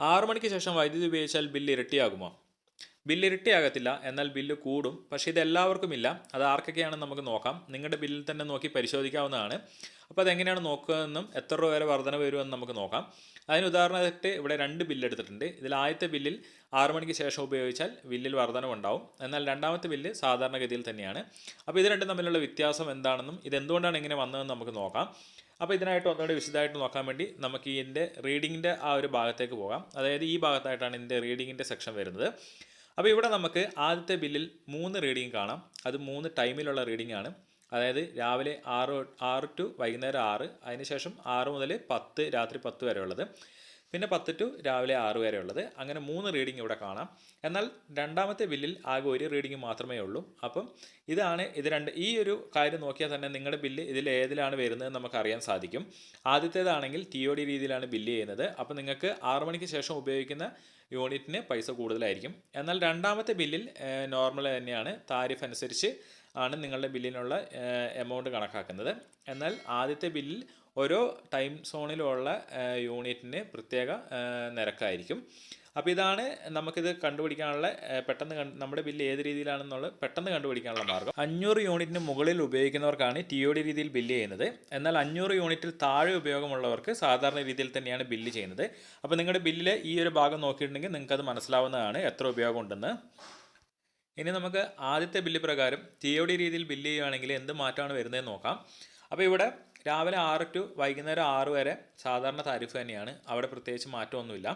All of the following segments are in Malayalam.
ആറു മണിക്ക് ശേഷം വൈദ്യുതി ഉപയോഗിച്ചാൽ ബില്ല് ഇരട്ടിയാകുമോ? ബില്ല് ഇരട്ടിയാകത്തില്ല എന്നാൽ ബില്ല് കൂടും. പക്ഷേ ഇത് എല്ലാവർക്കും ഇല്ല അത് ആർക്കൊക്കെയാണെന്ന് നമുക്ക് നോക്കാം. നിങ്ങളുടെ ബില്ലിൽ തന്നെ നോക്കി പരിശോധിക്കാവുന്നതാണ്. അപ്പോൾ അതെങ്ങനെയാണ് നോക്കുകയെന്നും എത്ര രൂപ വരെ വർധന വരുമെന്ന് നമുക്ക് നോക്കാം. അതിന് ഉദാഹരണമായിട്ട് ഇവിടെ രണ്ട് ബില്ല് എടുത്തിട്ടുണ്ട് ഇതിൽ ആദ്യത്തെ ബില്ലിൽ ആറു മണിക്ക് ശേഷം ഉപയോഗിച്ചാൽ ബില്ലിൽ വർധനവുണ്ടാവും. എന്നാൽ രണ്ടാമത്തെ ബില്ല് സാധാരണഗതിയിൽ തന്നെയാണ്. അപ്പോൾ ഇത് രണ്ടും തമ്മിലുള്ള വ്യത്യാസം എന്താണെന്നും ഇതെന്തുകൊണ്ടാണ് ഇങ്ങനെ വന്നതെന്ന് നമുക്ക് നോക്കാം. അപ്പോൾ ഇതിനായിട്ട് ഒന്നുകൂടി വിശദമായിട്ട് നോക്കാൻ വേണ്ടി നമുക്ക് ഇതിന്റെ റീഡിങ്ങിന്റെ ആ ഒരു ഭാഗത്തേക്ക് പോകാം. അതായത് ഈ ഭാഗത്തായിട്ടാണ് ഇതിന്റെ റീഡിങ്ങിന്റെ സെക്ഷൻ വരുന്നത്. അപ്പോൾ ഇവിടെ നമുക്ക് ആദ്യത്തെ ബില്ലിൽ മൂന്ന് റീഡിംഗ് കാണാം. അത് മൂന്ന് ടൈമിലുള്ള റീഡിംഗ് ആണ്. അതായത് രാവിലെ ആറ് ആറ് ടു വൈകുന്നേരം ആറ് അതിനുശേഷം ആറ് മുതൽ പത്ത് രാത്രി പത്ത് വരെ ഉള്ളത് പിന്നെ പത്ത് ടു രാവിലെ ആറ് വരെ ഉള്ളത്. അങ്ങനെ മൂന്ന് റീഡിംഗ് ഇവിടെ കാണാം. എന്നാൽ രണ്ടാമത്തെ ബില്ലിൽ ആകെ ഒരു റീഡിംഗ് മാത്രമേ ഉള്ളൂ. അപ്പം ഇതാണ് ഇത് രണ്ട് ഈ ഒരു കാര്യം നോക്കിയാൽ തന്നെ നിങ്ങളുടെ ബില്ല് ഇതിൽ ഏതിലാണ് വരുന്നത് നമുക്ക് അറിയാൻ സാധിക്കും. ആദ്യത്തേതാണെങ്കിൽ ടി ഒ ഡി രീതിയിലാണ് ബില്ല് ചെയ്യുന്നത്. അപ്പം നിങ്ങൾക്ക് ആറ് മണിക്ക് ശേഷം ഉപയോഗിക്കുന്ന യൂണിറ്റിന് പൈസ കൂടുതലായിരിക്കും. എന്നാൽ രണ്ടാമത്തെ ബില്ലിൽ നോർമൽ തന്നെയാണ്. താരിഫ് അനുസരിച്ച് ആണ് നിങ്ങളുടെ ബില്ലിനുള്ള എമൗണ്ട് കണക്കാക്കുന്നത്. എന്നാൽ ആദ്യത്തെ ബില്ലിൽ ഓരോ ടൈം സോണിലുള്ള യൂണിറ്റിന് പ്രത്യേക നിരക്കായിരിക്കും. അപ്പോൾ ഇതാണ് നമുക്കിത് കണ്ടുപിടിക്കാനുള്ള പെട്ടെന്ന് നമ്മുടെ ബില്ല് ഏത് രീതിയിലാണെന്നുള്ളത് പെട്ടെന്ന് കണ്ടുപിടിക്കാനുള്ള മാർഗം അഞ്ഞൂറ് യൂണിറ്റിന് മുകളിൽ ഉപയോഗിക്കുന്നവർക്കാണ് ടി ഒ ഡി രീതിയിൽ ബില്ല് ചെയ്യുന്നത്. എന്നാൽ അഞ്ഞൂറ് യൂണിറ്റിൽ താഴെ ഉപയോഗമുള്ളവർക്ക് സാധാരണ രീതിയിൽ തന്നെയാണ് ബില്ല് ചെയ്യുന്നത്. അപ്പോൾ നിങ്ങളുടെ ബില്ലിലെ ഈ ഒരു ഭാഗം നോക്കിയിട്ടുണ്ടെങ്കിൽ നിങ്ങൾക്കത് മനസ്സിലാവുന്നതാണ് എത്ര ഉപയോഗമുണ്ടെന്ന്. ഇനി നമുക്ക് ആദ്യത്തെ ബില്ല് പ്രകാരം ടി ഒ ഡി രീതിയിൽ ബില്ല് ചെയ്യുകയാണെങ്കിൽ എന്ത് മാറ്റമാണ് വരുന്നതെന്ന് നോക്കാം. അപ്പോൾ ഇവിടെ രാവിലെ ആറ് ടു വൈകുന്നേരം ആറ് വരെ സാധാരണ താരിഫ് തന്നെയാണ്. അവിടെ പ്രത്യേകിച്ച് മാറ്റമൊന്നുമില്ല.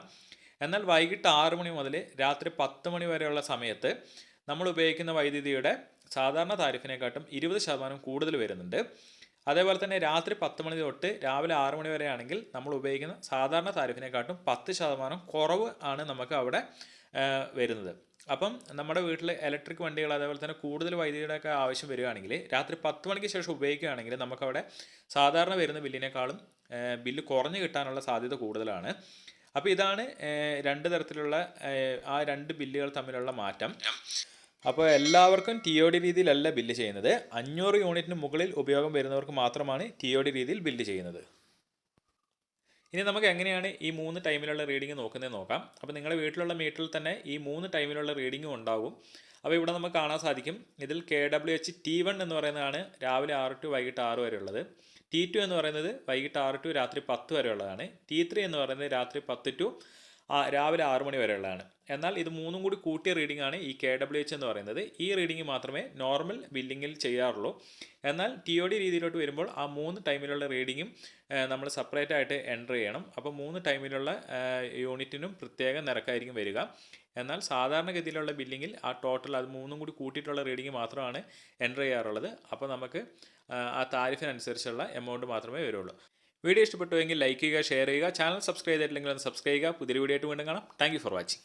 എന്നാൽ വൈകിട്ട് ആറ് മണി മുതൽ രാത്രി പത്ത് മണി വരെയുള്ള സമയത്ത് നമ്മൾ ഉപയോഗിക്കുന്ന വൈദ്യുതിയുടെ സാധാരണ താരിഫിനെക്കാട്ടും ഇരുപത് ശതമാനം കൂടുതൽ വരുന്നുണ്ട്. അതേപോലെ തന്നെ രാത്രി പത്ത് മണി തൊട്ട് രാവിലെ ആറ് മണി വരെയാണെങ്കിൽ നമ്മൾ ഉപയോഗിക്കുന്ന സാധാരണ താരിഫിനെക്കാട്ടും പത്ത് ശതമാനം കുറവ് ആണ് നമുക്ക് അവിടെ വരുന്നത്. അപ്പം നമ്മുടെ വീട്ടിൽ ഇലക്ട്രിക് വണ്ടികൾ അതേപോലെ തന്നെ കൂടുതൽ വൈദ്യുതിയുടെ ഒക്കെ ആവശ്യം വരികയാണെങ്കിൽ രാത്രി പത്ത് മണിക്ക് ശേഷം ഉപയോഗിക്കുകയാണെങ്കിൽ നമുക്കവിടെ സാധാരണ വരുന്ന ബില്ലിനേക്കാളും ബില്ല് കുറഞ്ഞു കിട്ടാനുള്ള സാധ്യത കൂടുതലാണ്. അപ്പോൾ ഇതാണ് രണ്ട് തരത്തിലുള്ള ആ രണ്ട് ബില്ലുകൾ തമ്മിലുള്ള മാറ്റം. അപ്പോൾ എല്ലാവർക്കും ടി ഒ ഡി രീതിയിലല്ല ബില്ല് ചെയ്യുന്നത്. അഞ്ഞൂറ് യൂണിറ്റിന് മുകളിൽ ഉപയോഗം വരുന്നവർക്ക് മാത്രമാണ് ടി ഒ ഡി രീതിയിൽ ബില്ല് ചെയ്യുന്നത്. ഇനി നമുക്ക് എങ്ങനെയാണ് ഈ മൂന്ന് ടൈമിലുള്ള റീഡിംഗ് നോക്കുന്നത് നോക്കാം. അപ്പോൾ നിങ്ങളുടെ വീട്ടിലുള്ള മീറ്ററിൽ തന്നെ ഈ മൂന്ന് ടൈമിലുള്ള റീഡിങ്ങും ഉണ്ടാകും. അപ്പോൾ ഇവിടെ നമുക്ക് കാണാൻ സാധിക്കും. ഇതിൽ K W H T one എന്ന് പറയുന്നതാണ് രാവിലെ ആറ് ടു വൈകിട്ട് ആറ് വരെ ഉള്ളത്. ടി ടു എന്ന് പറയുന്നത് വൈകിട്ട് ആറ് ടു രാത്രി പത്ത് വരെ ഉള്ളതാണ്. ടി ത്രീ എന്ന് പറയുന്നത് രാത്രി പത്ത് ടു രാവിലെ ആറു മണി വരെയുള്ളതാണ്. എന്നാൽ ഇത് മൂന്നും കൂടി കൂട്ടിയ റീഡിംഗ് ആണ് ഈ കെ ഡബ്ല്യു എച്ച് എന്ന് പറയുന്നത്. ഈ റീഡിംഗ് മാത്രമേ നോർമൽ ബില്ലിങ്ങിൽ ചെയ്യാറുള്ളൂ. എന്നാൽ ടി ഒ ഡി രീതിയിലോട്ട് വരുമ്പോൾ ആ മൂന്ന് ടൈമിലുള്ള റീഡിങ്ങും നമ്മൾ സെപ്പറേറ്റ് ആയിട്ട് എന്റർ ചെയ്യണം. അപ്പോൾ മൂന്ന് ടൈമിലുള്ള യൂണിറ്റിനും പ്രത്യേക നിരക്കായിരിക്കും വരിക. എന്നാൽ സാധാരണഗതിയിലുള്ള ബില്ലിങ്ങിൽ ആ ടോട്ടൽ അത് മൂന്നും കൂടി കൂട്ടിയിട്ടുള്ള റീഡിംഗ് മാത്രമാണ് എന്റർ ചെയ്യാറുള്ളത്. അപ്പോൾ നമുക്ക് ആ താരിഫിനനുസരിച്ചുള്ള എമൗണ്ട് മാത്രമേ വരുള്ളൂ. വീഡിയോ ഇഷ്ടപ്പെട്ടുവെങ്കിൽ ലൈക്ക് ചെയ്യുക ഷെയർ ചെയ്യുക. ചാനൽ സബ്സ്ക്രൈബ് ചെയ്തിട്ടില്ലെങ്കിൽ ഒന്ന് സബ്സ്ക്രൈബ് ചെയ്യുക. പുതിയ വീഡിയോ ആയിട്ട് വീണ്ടും കാണാം. Thank for watching